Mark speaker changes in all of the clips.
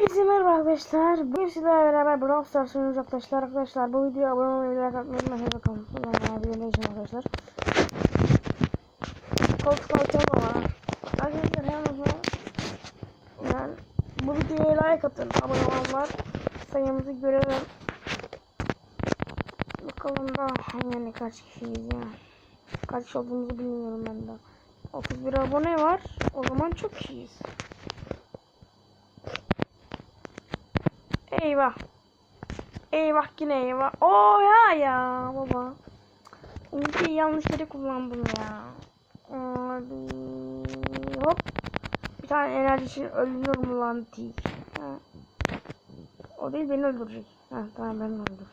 Speaker 1: Hepinize merhaba arkadaşlar. Bugün sizlerle beraber Brawl Stars oynuyoruz arkadaşlar. Arkadaşlar bu videoya abone olmayı ve like atmayı unutmayın. Bakalım. Ulan bir deneyeceğim arkadaşlar. Koltuk altına var. Arkadaşlar yalnız yani bu videoya like atın. Abone olanlar sayımızı görelim. Bakalım da yani kaç kişiyiz ya. Kaç olduğumuzu bilmiyorum ben de. 31 abone var. O zaman çok kişiyiz. Eyvah. Eyvah yine eyvah. Oo ya ya baba. Ultiyi yanlış yere kullandım ya. Abi. Hop. Bir tane enerji için ölünür mü lan değil. Ha. O değil beni öldürecek. Ha tamam beni öldür.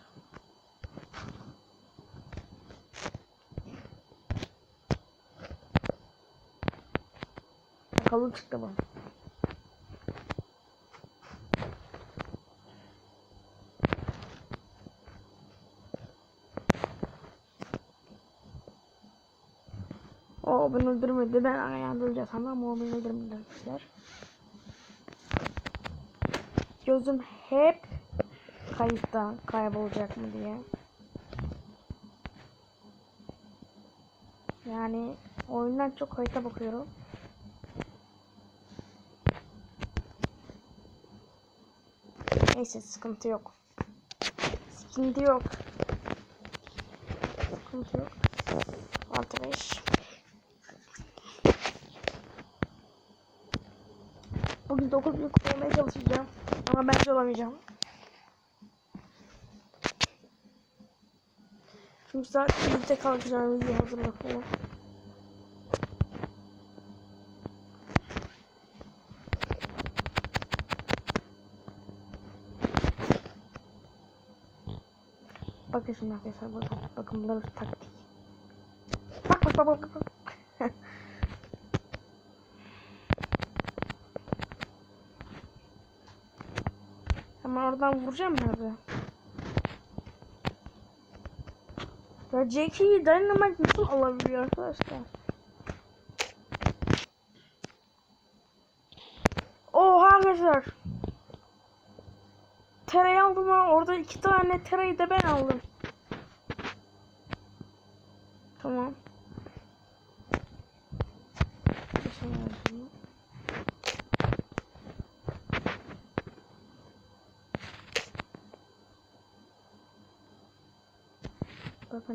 Speaker 1: Bakalım çıktı bu. O beni öldürmedi. Ben sandım ama o beni. Gözüm hep kayıtta kaybolacak mı diye. Yani oyundan çok kayıta bakıyorum. Neyse sıkıntı yok. Sıkıntı yok. Sıkıntı yok. Altı Bugün 9 bin kupa çalışacağım. Ama bence olamayacağım. Çünkü saat 1'de kalkacağım video hazırlık falan. Bakın şimdi arkadaşlar bakın. Bakın bunlar taktik. Bak bak bak bak bak. Hemen oradan vuracağım nerede? Ya Jackie'yi Dynamite nasıl alabiliyor arkadaşlar? Oha arkadaşlar. Tereyağı aldım ha. Orada iki tane tereyi de ben aldım. Tamam. Geçelim şimdi.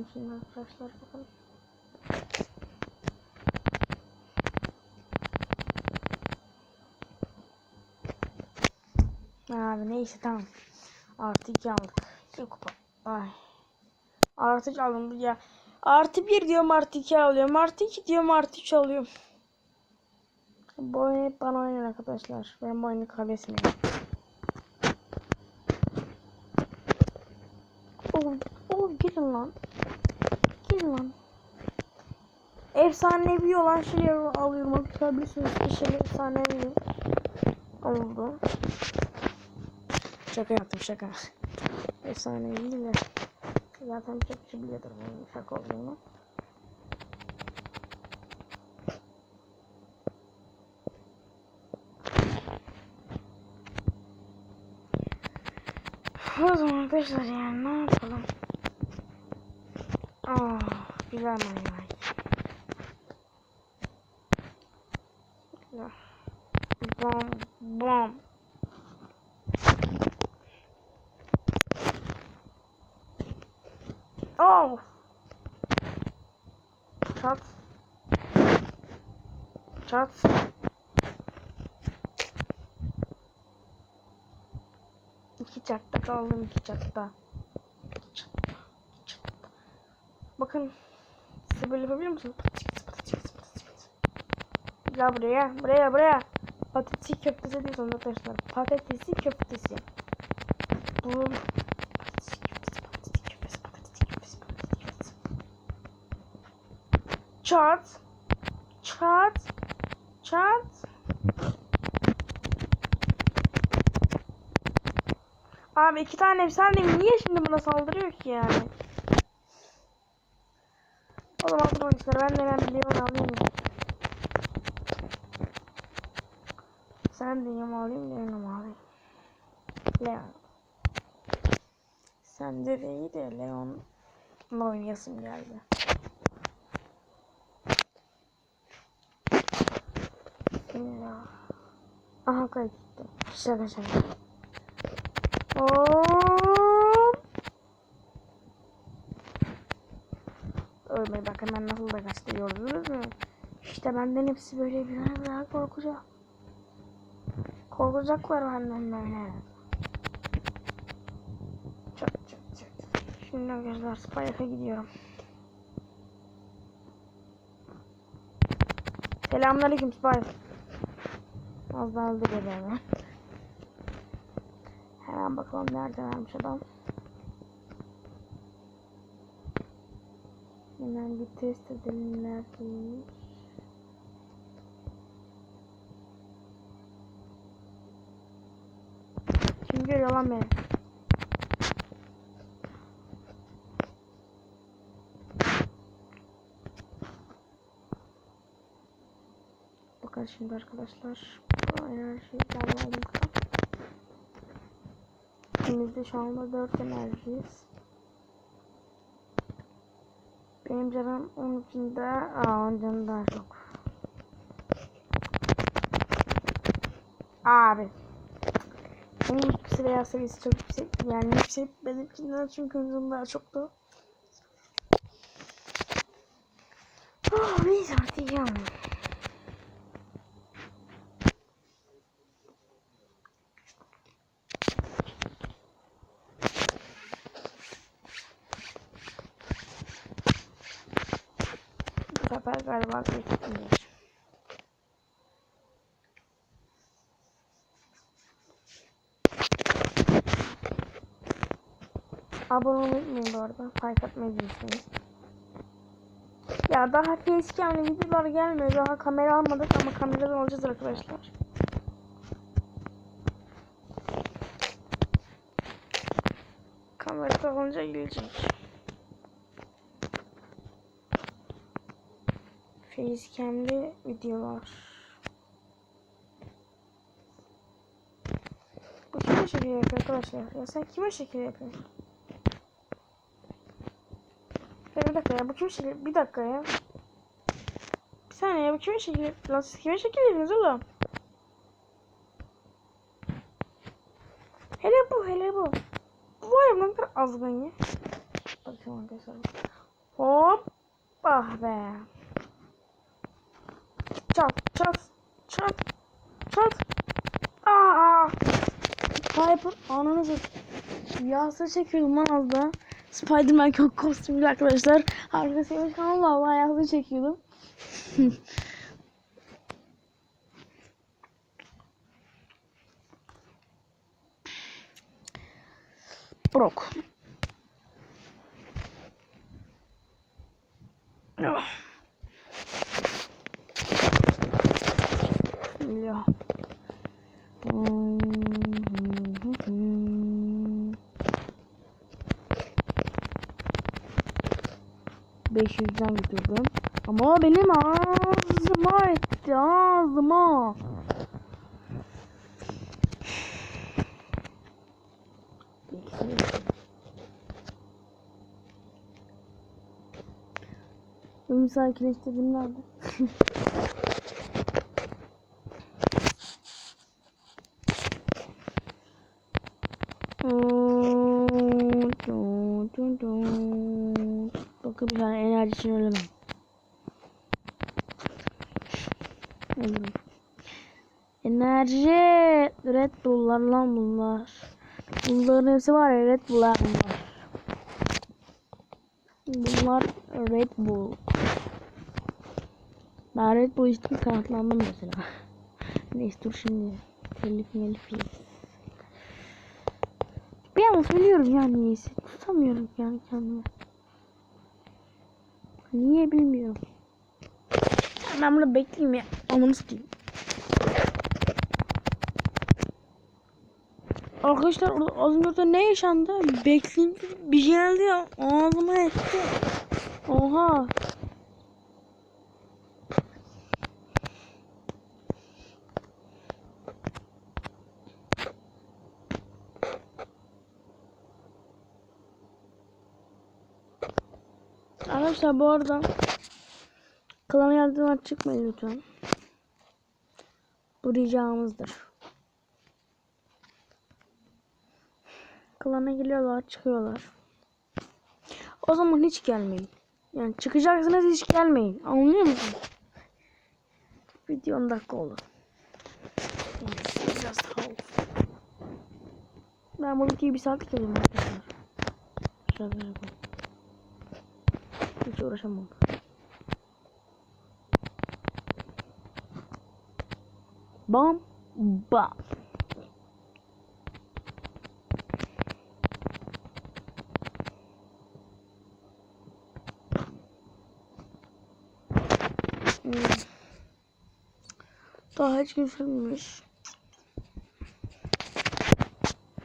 Speaker 1: Bakın şimdi arkadaşlar bakın. Abi neyse tamam. Artı 2 aldık. 2 kupa. Ay. Artı 2 aldım ya. Artı 1 diyorum artı 2 alıyorum. Artı 2 diyorum artı 3 alıyorum. Bu oyunu hep bana oynayın arkadaşlar. Ben bu oyunu kaybetmiyorum. Oh, oh gidin lan. Gidin lan. Efsanevi olan şeyleri alıyorum. Bir sürü special efsanevi oldu. Şaka yaptım şaka. Efsanevi değil de. Zaten çok kişi biliyordur bunun şaka olduğunu. O zaman arkadaşlar yani ne yapalım? Aa, güzel manyak. Bam bam. Oh. Çat. Çat. İki çatta kaldım iki çatta. İki çatta. iki çatta. Bakın. Size böyle yapabiliyor musunuz? Gel buraya, buraya, buraya. Patatesi köftesi diyorsunuz arkadaşlar. Patatesi köftesi. Bu. Çat. Çat. Çat. Abi iki tane efsane niye şimdi buna saldırıyor ki yani? O zaman arkadaşlar ben de ben biliyorum alayım. Sen yem alayım yanıma alayım. Leon. Sen de iyi de Leon'la oynayasım geldi. Bismillah. Aha kayıt gitti. Şaka şaka. Hop. Ölmeyi bak hemen nasıl da kaçtı gördünüz? İşte benden hepsi böyle birer birer korkacak. Korkacaklar benden böyle. Çok çok çok. Şimdi arkadaşlar Spike'a gidiyorum. Selamünaleyküm Spike. Az daha öldü bebeğimi. Hemen bakalım nerede vermiş adam. Hemen bir test edelim neredeymiş. Kim görüyor lan beni? Şimdi arkadaşlar. Enerjiyi ben aldım. İkimizde şu anda 4 enerjiyiz. Benim canım 13'ünde, aa onun canı daha çok. Abi. Benim ikisi veya sayısı çok yüksek. Yani yüksek benimkinden çünkü onun daha çoktu. Oh, neyse artık yani. Bu galiba geçtim. Abone olmayı unutmayın bu arada. Like atmayı. Ya daha facecam'li videolar gelmiyor. Daha kamera almadık ama kameradan alacağız arkadaşlar. Kamera alınca gelecek. Facecam'li videolar. Bu kime şekil yapıyor arkadaşlar? Ya sen kime şekil yapıyorsun? Ya bir dakika ya bu kime şekil? Bir dakika ya. Bir saniye ya bu kime şekil? Lan siz kime şekil yapıyorsunuz oğlum? Hele bu hele bu. Bu var ya ne kadar azgın ya. Bakın arkadaşlar. Hop. Be. Çat çat çat. Aa! Piper ananızı yağsa çekiyordum lan az da. Spiderman çok kostümlü arkadaşlar. Arkadaşlar kanalda Allah yağsa çekiyordum. Brok. Ah. Ya. Beş yüzden götürdüm. Ama benim ağzıma etti ağzıma. Benim sakinleştirdim nerede? Tane enerji için ölemem. Enerji Red Bull'lar lan bunlar. Bunların hepsi var ya Red Bull'lar bunlar. Bunlar Red Bull. Ben Red Bull içtim kanatlandım mesela. Neyse dur şimdi. Telif melif. Bir an söylüyorum ya niyeyse. Tutamıyorum yani kendimi. Niye bilmiyorum. Ben burada bekleyeyim ya. Ananı satayım. Arkadaşlar az önce ne yaşandı? Bekleyince bir geldi ya ağzıma etti. Oha. Arkadaşlar bu arada klana yardıma çıkmayın lütfen. Bu ricamızdır. Klana geliyorlar, çıkıyorlar. O zaman hiç gelmeyin. Yani çıkacaksınız hiç gelmeyin. Anlıyor musun? Video 10 dakika olur. Biraz. Ben bu videoyu bir saat arkadaşlar. Şaka yapayım. Hiç uğraşamam. Bam bam. Hmm. Daha hiç görüşülmüş.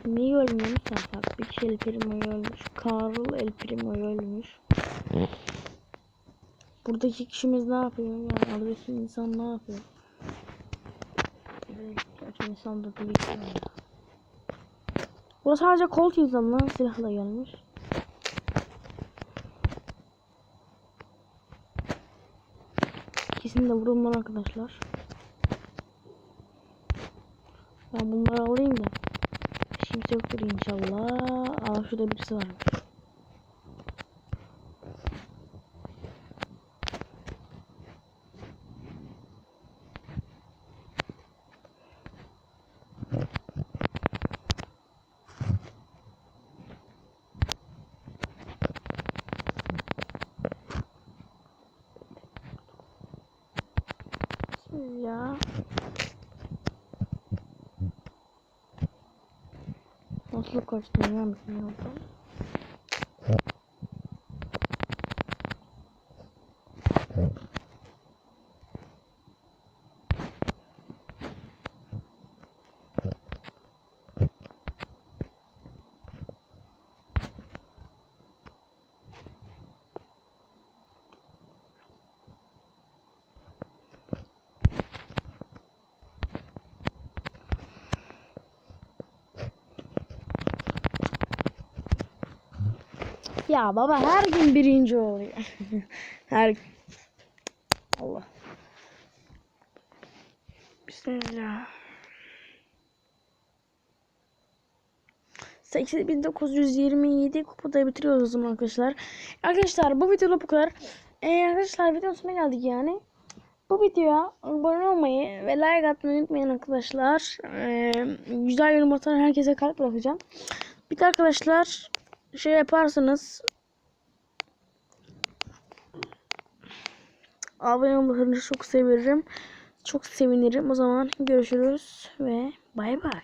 Speaker 1: Neyi ölmüş bak bir kişi El Primo'yu ölmüş. Karl El Primo'yu ölmüş. Buradaki kişimiz ne yapıyor? Yani oradaki insan ne yapıyor? Gerçi insan da değil. Bu sadece Colt insanlar silahla gelmiş. İkisini de vurun lan arkadaşlar. Ben bunları alayım da. Kimse yoktur inşallah. Aa şurada birisi varmış. Bismillah. Nasıl kaçtım ya mısın yolda? Ya baba her gün birinci oluyor. her. Allah. Bismillah. 8927 kupada bitiriyoruz o zaman arkadaşlar. Arkadaşlar bu videoda bu kadar. Ee, arkadaşlar videonun sonuna geldik yani. Bu videoya abone olmayı ve like atmayı unutmayın arkadaşlar. Ee, güzel yorum atan herkese kalp bırakacağım. Bir de arkadaşlar şey yaparsanız abone olmanızı çok sevinirim. Çok sevinirim. O zaman görüşürüz ve bay bay.